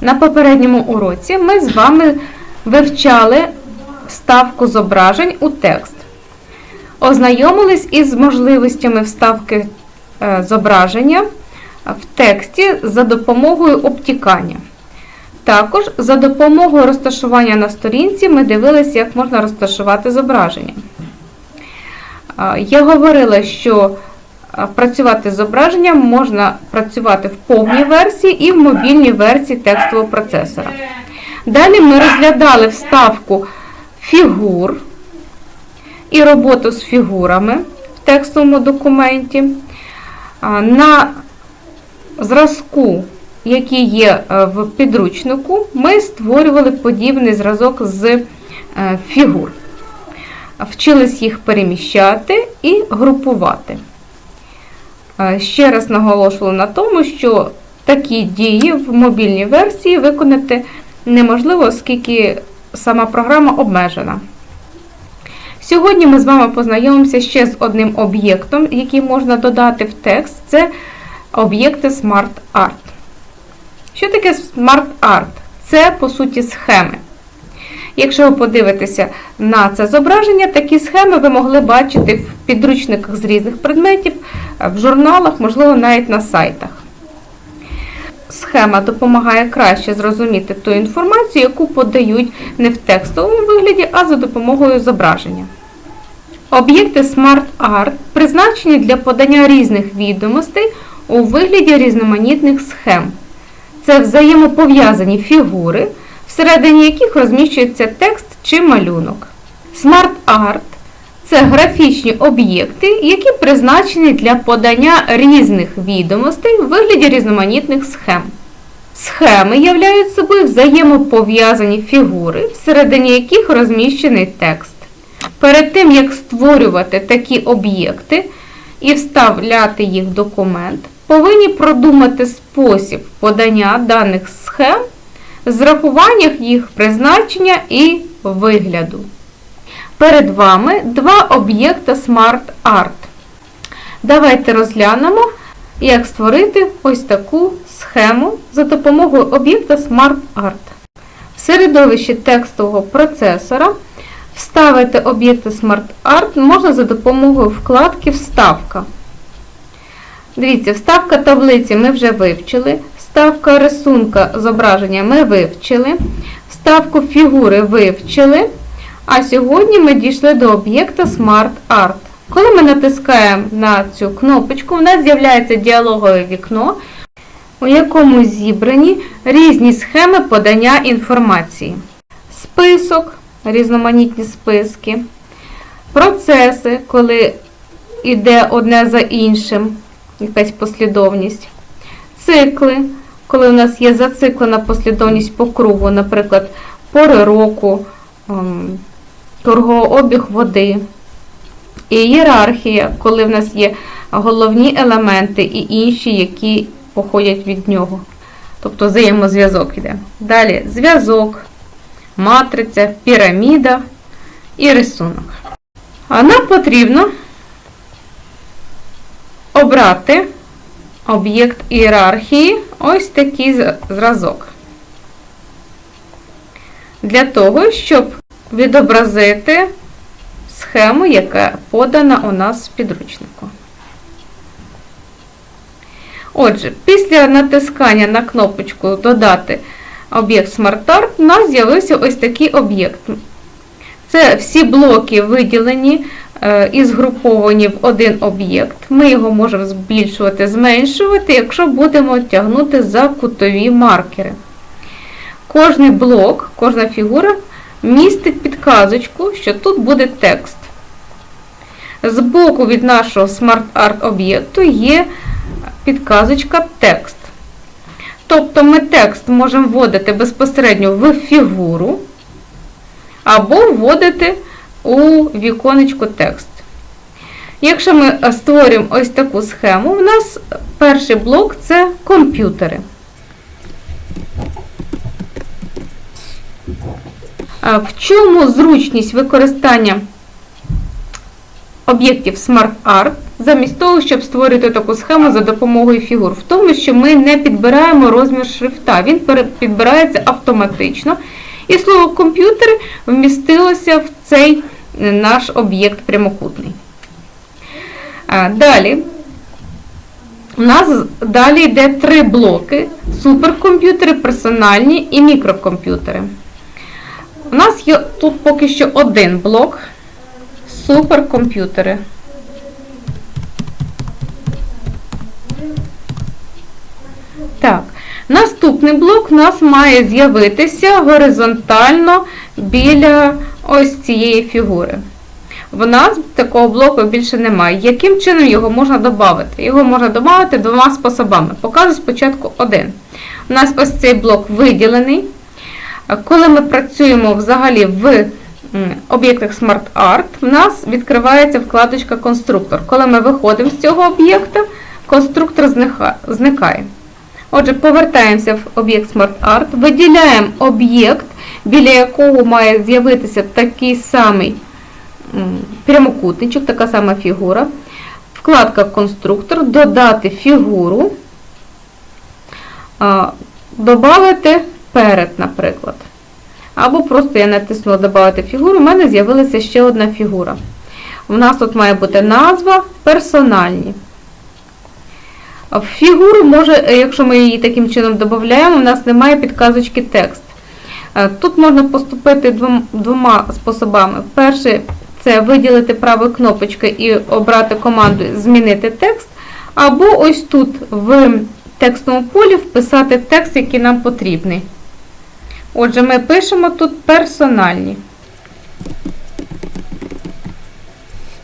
На попередньому уроці ми з вами вивчали вставку зображень у текст. Ознайомились із можливостями вставки е, зображення в тексті за допомогою обтікання. Також за допомогою розташування на сторінці ми дивилися, як можна розташувати зображення. Я говорила, що працювати з зображенням можна працювати в повній версії і в мобільній версії текстового процесора. Далі ми розглядали вставку фігур і роботу з фігурами в текстовому документі. На зразку, який є е, в підручнику, ми створювали подібний зразок з е, фігур. Вчились їх переміщати і групувати. Е, Ще раз наголошувала на тому, що такі дії в мобільній версії виконати неможливо, оскільки сама програма обмежена. Сьогодні ми з вами познайомимося ще з одним об'єктом, який можна додати в текст. Це об'єкти Smart Art. Що таке Smart Art? Це, по суті, схеми. Якщо ви подивитеся на це зображення, такі схеми ви могли бачити в підручниках з різних предметів, в журналах, можливо, навіть на сайтах. Схема допомагає краще зрозуміти ту інформацію, яку подають не в текстовому вигляді, а за допомогою зображення. Об'єкти Smart Art призначені для подання різних відомостей у вигляді різноманітних схем. Це взаємопов'язані фігури, всередині яких розміщується текст чи малюнок. Art це графічні об'єкти, які призначені для подання різних відомостей у вигляді різноманітних схем. Схеми являють собою взаємопов'язані фігури, всередині яких розміщений текст. Перед тим, як створювати такі об'єкти і вставляти їх в документ, повинні продумати спосіб подання даних схем, зрахування їх призначення і вигляду. Перед вами два об'єкта Smart Art. Давайте розглянемо, як створити ось таку схему за допомогою об'єкта Smart Art. В середовищі текстового процесора вставити об'єкти Smart Art можна за допомогою вкладки Вставка. Дивіться, вставка таблиці ми вже вивчили, вставка рисунка зображення ми вивчили, вставку фігури вивчили. А сьогодні ми дійшли до об'єкта Smart Art. Коли ми натискаємо на цю кнопочку, у нас з'являється діалогове вікно, у якому зібрані різні схеми подання інформації. Список, різноманітні списки, процеси, коли йде одне за іншим, якась послідовність, цикли, коли у нас є зациклена послідовність по кругу, наприклад, пори року, ем, торгообіг води. І ієрархія, коли в нас є головні елементи і інші, які походять від нього. Тобто взаємозв'язок йде. Далі зв'язок, матриця, піраміда і рисунок. А нам потрібно обрати об'єкт ієрархії, ось такий зразок. Для того, щоб відобразити схему, яка подана у нас в підручнику. Отже, після натискання на кнопочку Додати об'єкт SmartArt у нас з'явився ось такий об'єкт. Це всі блоки виділені і згруповані в один об'єкт. Ми його можемо збільшувати, зменшувати, якщо будемо тягнути за кутові маркери. Кожний блок, кожна фігура містить підказочку, що тут буде текст. Збоку від нашого Art об'єкту є підказочка текст. Тобто ми текст можемо вводити безпосередньо в фігуру або вводити у віконечко текст. Якщо ми створюємо ось таку схему, у нас перший блок це комп'ютери. В чому зручність використання об'єктів Smart Art замість того, щоб створити таку схему за допомогою фігур, в тому, що ми не підбираємо розмір шрифта, він підбирається автоматично, і слово комп'ютери вмістилося в цей наш об'єкт прямокутний. Далі. У нас далі йде три блоки: суперкомп'ютери, персональні і мікрокомп'ютери. У нас є тут поки що один блок суперкомп'ютери. Так, наступний блок у нас має з'явитися горизонтально біля ось цієї фігури. В нас такого блоку більше немає. Яким чином його можна додати? Його можна додати двома способами. Покажу спочатку один. У нас ось цей блок виділений. Коли ми працюємо взагалі в об'єктах Smart Art, в нас відкривається вкладочка Конструктор. Коли ми виходимо з цього об'єкта, конструктор зникає. Отже, повертаємося в об'єкт Smart Art, виділяємо об'єкт, біля якого має з'явитися такий самий прямокутничок, така сама фігура. Вкладка Конструктор, додати фігуру, додати перед, наприклад. Або просто я натиснула додати фігуру, у мене з'явилася ще одна фігура. У нас тут має бути назва персональні. Фігуру може, якщо ми її таким чином додаємо, у нас немає підказочки текст. Е, Тут можна поступити двома способами. Перший це виділити правою кнопочкою і обрати команду Змінити текст. Або ось тут в текстовому полі вписати текст, який нам потрібний. Отже, ми пишемо тут персональні.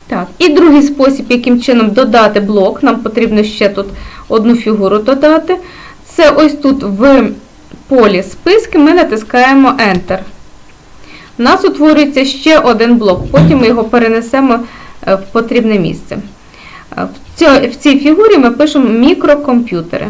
Так, і другий спосіб, яким чином додати блок, нам потрібно ще тут одну фігуру додати. Це ось тут в полі списки ми натискаємо Enter. У нас утворюється ще один блок, потім ми його перенесемо е, в потрібне місце. Е, В цій, фігурі ми пишемо мікрокомп'ютери.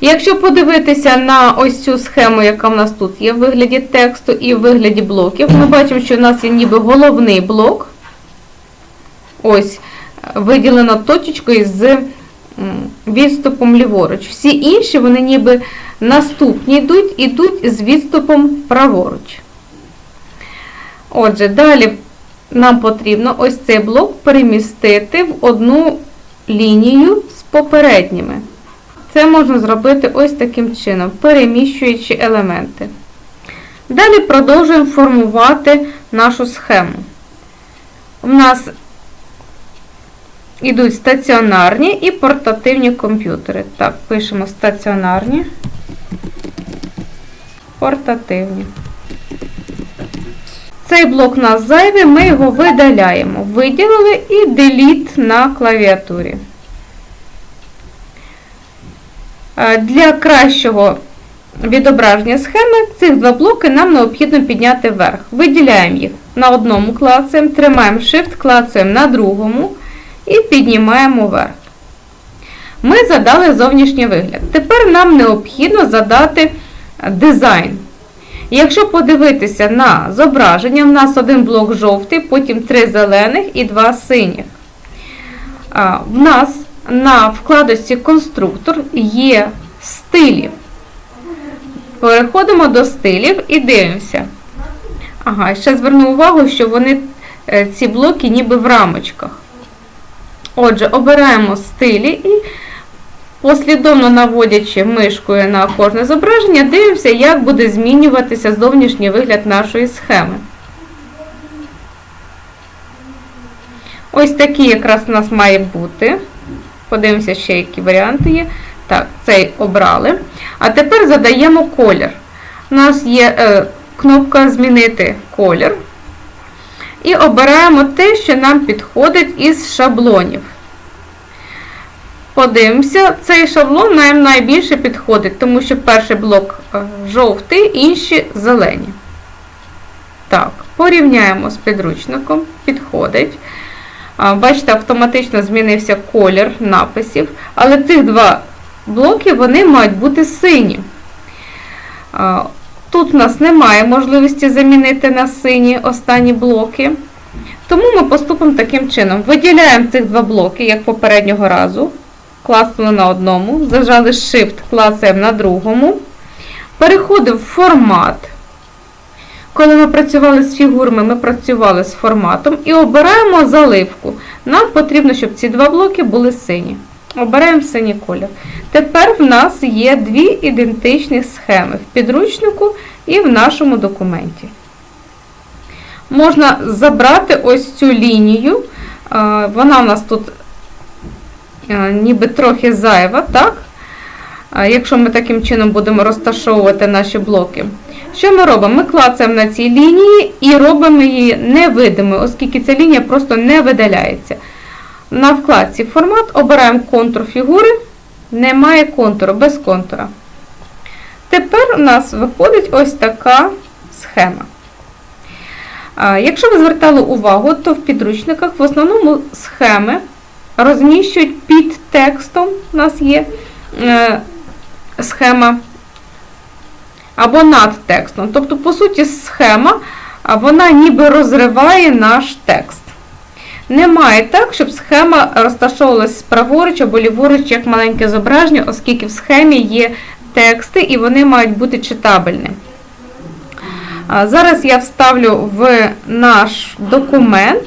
Якщо подивитися на ось цю схему, яка в нас тут є в вигляді тексту і в вигляді блоків, ми бачимо, що в нас є ніби головний блок. Ось, е, виділено точечкою з відступом ліворуч. Всі інші, вони ніби наступні йдуть, ідуть з відступом праворуч. Отже, далі нам потрібно ось цей блок перемістити в одну лінію з попередніми. Це можна зробити ось таким чином, переміщуючи елементи. Далі продовжуємо формувати нашу схему. У нас йдуть стаціонарні і портативні комп'ютери. Так, пишемо стаціонарні, портативні. Цей блок у нас зайвий, ми його видаляємо. Виділили і Delete на клавіатурі. Е, Для кращого відображення схеми цих два блоки нам необхідно підняти вверх. Виділяємо їх на одному клацаємо, тримаємо Shift, клацаємо на другому і піднімаємо вверх. Ми задали зовнішній вигляд. Тепер нам необхідно задати дизайн. Якщо подивитися на зображення, в нас один блок жовтий, потім три зелених і два синіх. В нас на вкладочці конструктор є стилі. Переходимо до стилів і дивимося. Ага, ще зверну увагу, що вони, е, ці блоки ніби в рамочках. Отже, обираємо стилі і послідовно наводячи мишкою на кожне зображення, дивимося, як буде змінюватися зовнішній вигляд нашої схеми. Ось такий якраз у нас має бути. Подивимося, ще які варіанти є. Так, цей обрали. А тепер задаємо колір. У нас є е, кнопка Змінити колір. І обираємо те, що нам підходить із шаблонів. Подивимося, цей шаблон нам найбільше підходить, тому що перший блок е, жовтий, інші зелені. Так, порівняємо з підручником, підходить. Бачите, автоматично змінився колір написів, але цих два блоки вони мають бути сині. Тут у нас немає можливості замінити на сині останні блоки, Тому ми поступимо таким чином. Виділяємо цих два блоки, як попереднього разу. Класнули на одному, зажали Shift, клацаємо на другому. Переходимо в формат. Коли ми працювали з фігурами, ми працювали з форматом і обираємо заливку. Нам потрібно, щоб ці два блоки були сині. Обираємо синій колір. Тепер в нас є дві ідентичні схеми в підручнику і в нашому документі. Можна забрати ось цю лінію. Е, Вона в нас тут е, ніби трохи зайва, так? Е, Якщо ми таким чином будемо розташовувати наші блоки. Що ми робимо? Ми клацаємо на цій лінії і робимо її невидимою, оскільки ця лінія просто не видаляється. На вкладці формат обираємо контур фігури. Немає контуру, без контура. Тепер у нас виходить ось така схема. Якщо ви звертали увагу, то в підручниках в основному схеми розміщують під текстом. У нас є е, схема або над текстом. Тобто, по суті, схема вона ніби розриває наш текст. Немає так, щоб схема розташовувалась праворуч або ліворуч як маленьке зображення, оскільки в схемі є тексти і вони мають бути читабельні. Зараз я вставлю в наш документ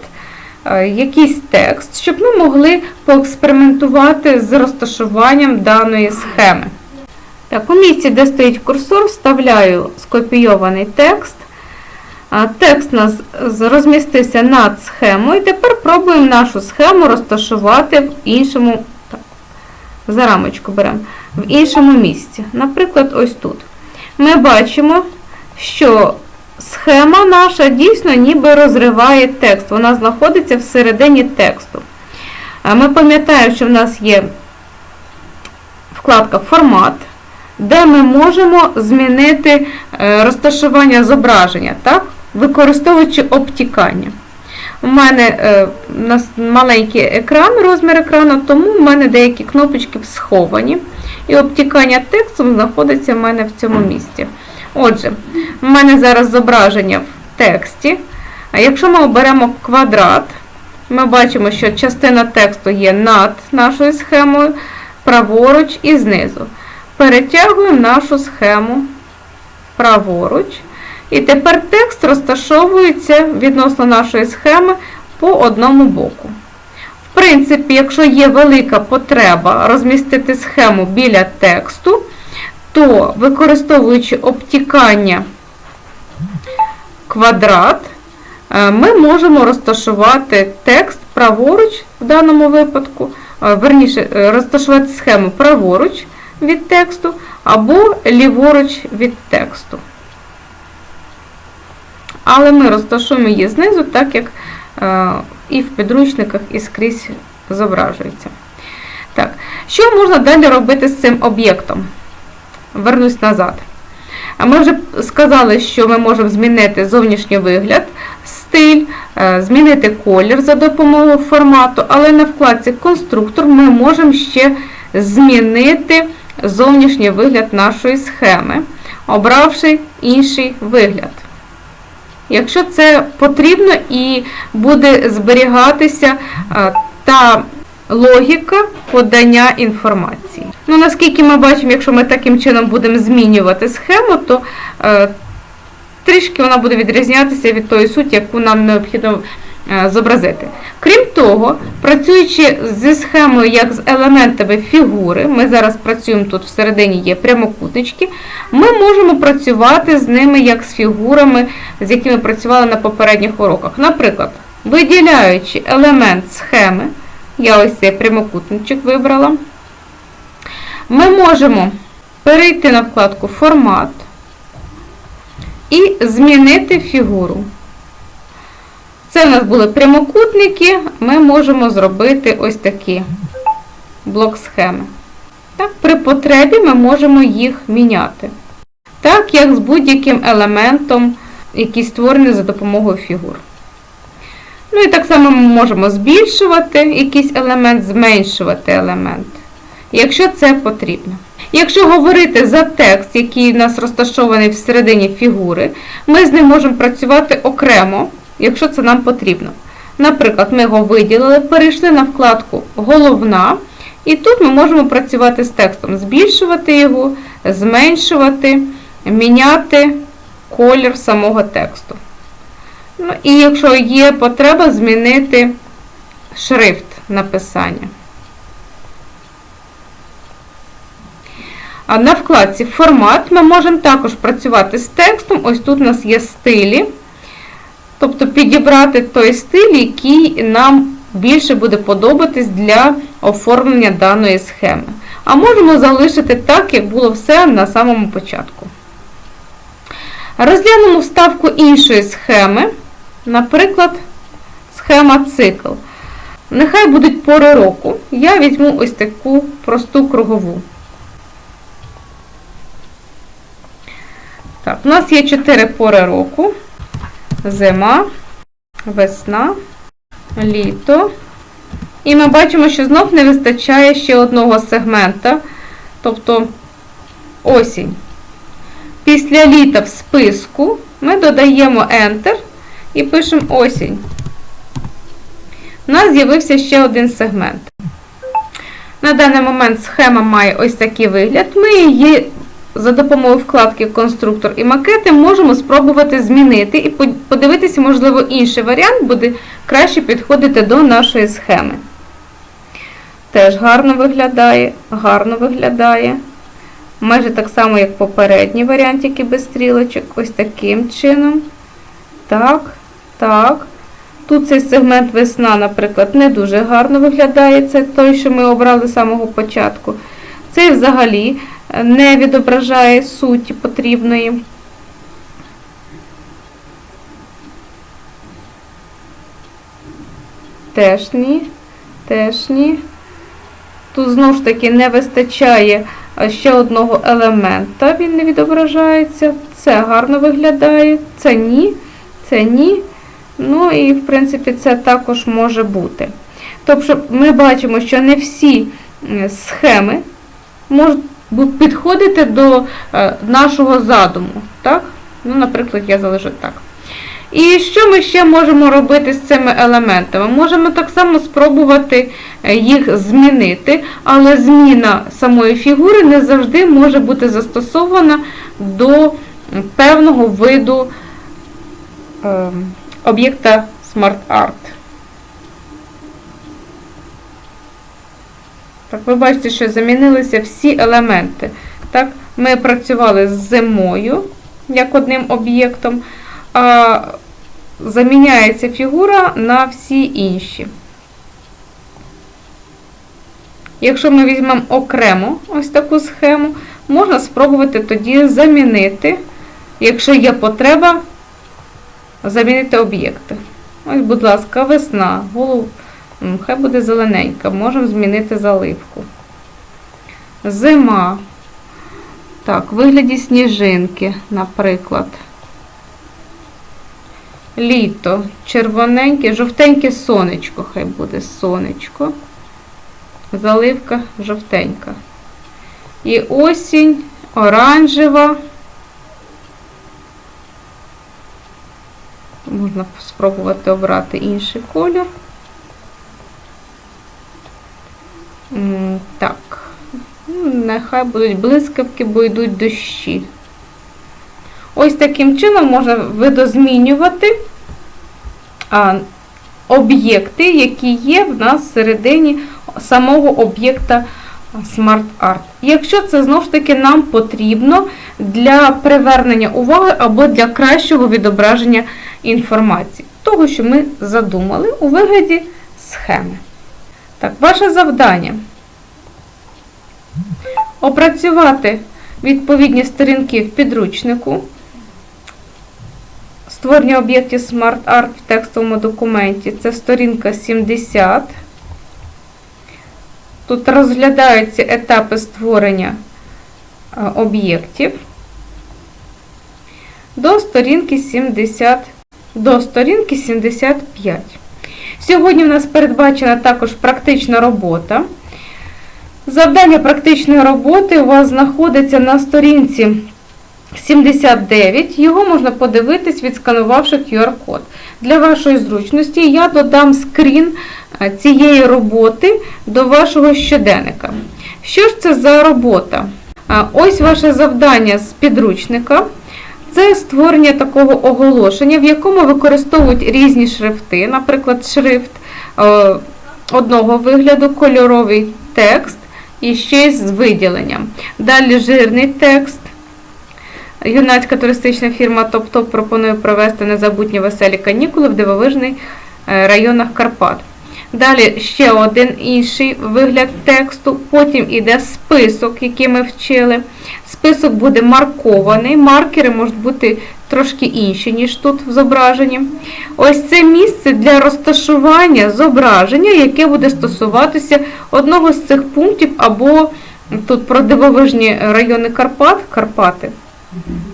е, якийсь текст, щоб ми могли поекспериментувати з розташуванням даної схеми. Так, у місці, де стоїть курсор, вставляю скопійований текст. Текст у нас розмістився над схемою. Тепер пробуємо нашу схему розташувати в іншому, так, за рамочку беремо, в іншому місці. Наприклад, ось тут. Ми бачимо, що схема наша дійсно ніби розриває текст. Вона знаходиться всередині тексту. Ми пам'ятаємо, що в нас є вкладка Формат, де ми можемо змінити е, розташування зображення, так? Використовуючи обтікання. У мене е, у нас маленький екран, розмір екрану, тому в мене деякі кнопочки сховані. І обтікання текстом знаходиться в мене в цьому місці. Отже, в мене зараз зображення в тексті. А якщо ми оберемо квадрат, ми бачимо, що частина тексту є над нашою схемою, праворуч і знизу. Перетягуємо нашу схему праворуч. І тепер текст розташовується відносно нашої схеми по одному боку. В принципі, якщо є велика потреба розмістити схему біля тексту, то використовуючи обтікання квадрат, е, ми можемо розташувати текст праворуч в даному випадку, е, верніше, е, розташувати схему праворуч від тексту або ліворуч від тексту. Але ми розташуємо її знизу, так як е, і в підручниках, і скрізь зображується. Так, що можна далі робити з цим об'єктом? Вернусь назад. Ми вже сказали, що ми можемо змінити зовнішній вигляд, стиль, е, змінити колір за допомогою формату, але на вкладці Конструктор ми можемо ще змінити зовнішній вигляд нашої схеми, обравши інший вигляд. Якщо це потрібно і буде зберігатися е, та логіка подання інформації. Ну, наскільки ми бачимо, якщо ми таким чином будемо змінювати схему, то е, трішки вона буде відрізнятися від тої суті, яку нам необхідно зобразити. Крім того, працюючи зі схемою як з елементами фігури, ми зараз працюємо тут всередині є прямокутнички, ми можемо працювати з ними як з фігурами, з якими працювали на попередніх уроках. Наприклад, виділяючи елемент схеми, я ось цей прямокутничок вибрала, ми можемо перейти на вкладку Формат і змінити фігуру. Це в нас були прямокутники, ми можемо зробити ось такі блок схеми. Так, При потребі ми можемо їх міняти. Так, як з будь-яким елементом, який створений за допомогою фігур. Ну і так само ми можемо збільшувати якийсь елемент, зменшувати елемент, якщо це потрібно. Якщо говорити за текст, який у нас розташований всередині фігури, ми з ним можемо працювати окремо, якщо це нам потрібно. Наприклад, ми його виділили, перейшли на вкладку Головна, і тут ми можемо працювати з текстом, збільшувати його, зменшувати, міняти колір самого тексту. Ну, і якщо є потреба, змінити шрифт написання. А на вкладці Формат ми можемо також працювати з текстом. Ось тут у нас є стилі. Тобто підібрати той стиль, який нам більше буде подобатись для оформлення даної схеми. А можемо залишити так, як було все на самому початку. Розглянемо вставку іншої схеми, наприклад, схема цикл. Нехай будуть пори року. Я візьму ось таку просту кругову. Так, у нас є 4 пори року. Зима, весна, літо. І ми бачимо, що знов не вистачає ще одного сегмента, тобто осінь. Після літа в списку ми додаємо Enter і пишемо осінь. У нас з'явився ще один сегмент. На даний момент схема має ось такий вигляд. Ми її за допомогою вкладки Конструктор і макети можемо спробувати змінити і подивитися, можливо, інший варіант буде краще підходити до нашої схеми. Теж гарно виглядає, гарно виглядає. Майже так само, як попередній варіант, тільки без стрілочок. Ось таким чином. Так, так. Тут цей сегмент весна, наприклад, не дуже гарно виглядає. Це той, що ми обрали з самого початку. Цей взагалі не відображає суті потрібної. Теж ні, теж ні. Тут знову ж таки не вистачає ще одного елемента, він не відображається. Це гарно виглядає, це ні, це ні. Ну і, в принципі, це також може бути. Тобто, ми бачимо, що не всі схеми можуть підходити до е, нашого задуму. Так? Ну, Наприклад, я залишу так. І що ми ще можемо робити з цими елементами? Можемо так само спробувати е, їх змінити, але зміна самої фігури не завжди може бути застосована до певного виду е, об'єкта Smart Art. Так, ви бачите, що замінилися всі елементи. Так, Ми працювали з зимою, як одним об'єктом, а заміняється фігура на всі інші. Якщо ми візьмемо окремо ось таку схему, можна спробувати тоді замінити, якщо є потреба, замінити об'єкти. Ось, будь ласка, весна, голов... хай буде зелененька, можемо змінити заливку. Зима. Так, вигляді сніжинки, наприклад. Літо, червоненьке, жовтеньке сонечко, хай буде сонечко. Заливка жовтенька. І осінь, оранжева. Можна спробувати обрати інший колір. Так, нехай будуть блискавки, бо йдуть дощі. Ось таким чином можна видозмінювати об'єкти, які є в нас всередині самого об'єкта Art. Якщо це знову ж таки нам потрібно для привернення уваги або для кращого відображення інформації, того, що ми задумали у вигляді схеми. Так, ваше завдання опрацювати відповідні сторінки в підручнику. Створення об'єктів Smart Art в текстовому документі це сторінка 70. Тут розглядаються етапи створення е, об'єктів до сторінки 70, до сторінки 75. Сьогодні в нас передбачена також практична робота. Завдання практичної роботи у вас знаходиться на сторінці 79. Його можна подивитись, відсканувавши QR-код. Для вашої зручності я додам скрін е, цієї роботи до вашого щоденника. Що ж це за робота? Ось ваше завдання з підручника. Це створення такого оголошення, в якому використовують різні шрифти, наприклад, шрифт е, одного вигляду, кольоровий текст і ще з виділенням. Далі жирний текст. Юнацька туристична фірма ТОП-ТОП пропонує провести незабутні веселі канікули в дивовижних е, районах Карпат. Далі ще один інший вигляд тексту, потім іде список, який ми вчили. Список буде маркований, маркери можуть бути трошки інші, ніж тут в зображенні. Ось це місце для розташування зображення, яке буде стосуватися одного з цих пунктів, або тут про дивовижні райони Карпат, Карпати.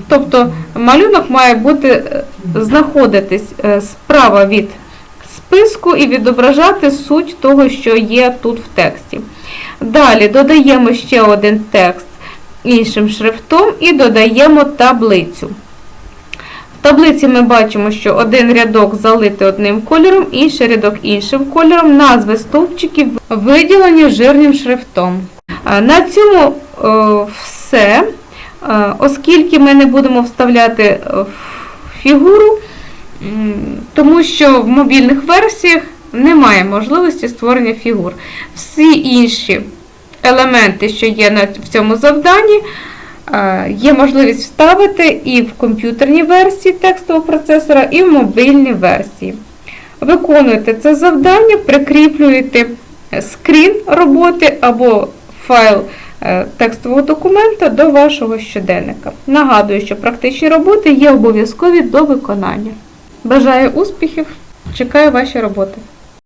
Тобто малюнок має бути е, знаходитись е, справа від списку і відображати суть того, що є тут в тексті. Далі додаємо ще один текст іншим шрифтом і додаємо таблицю. В таблиці ми бачимо, що один рядок залитий одним кольором, інший рядок іншим кольором, назви стовпчиків виділені жирним шрифтом. На цьому все. Оскільки ми не будемо вставляти е, фігуру, тому що в мобільних версіях немає можливості створення фігур. Всі інші елементи, що є в цьому завданні, е, є можливість вставити і в комп'ютерній версії текстового процесора, і в мобільній версії. Виконуєте це завдання, прикріплюєте скрін роботи або файл е, текстового документа до вашого щоденника. Нагадую, що практичні роботи є обов'язкові до виконання. Бажаю успіхів! Чекаю ваші роботи.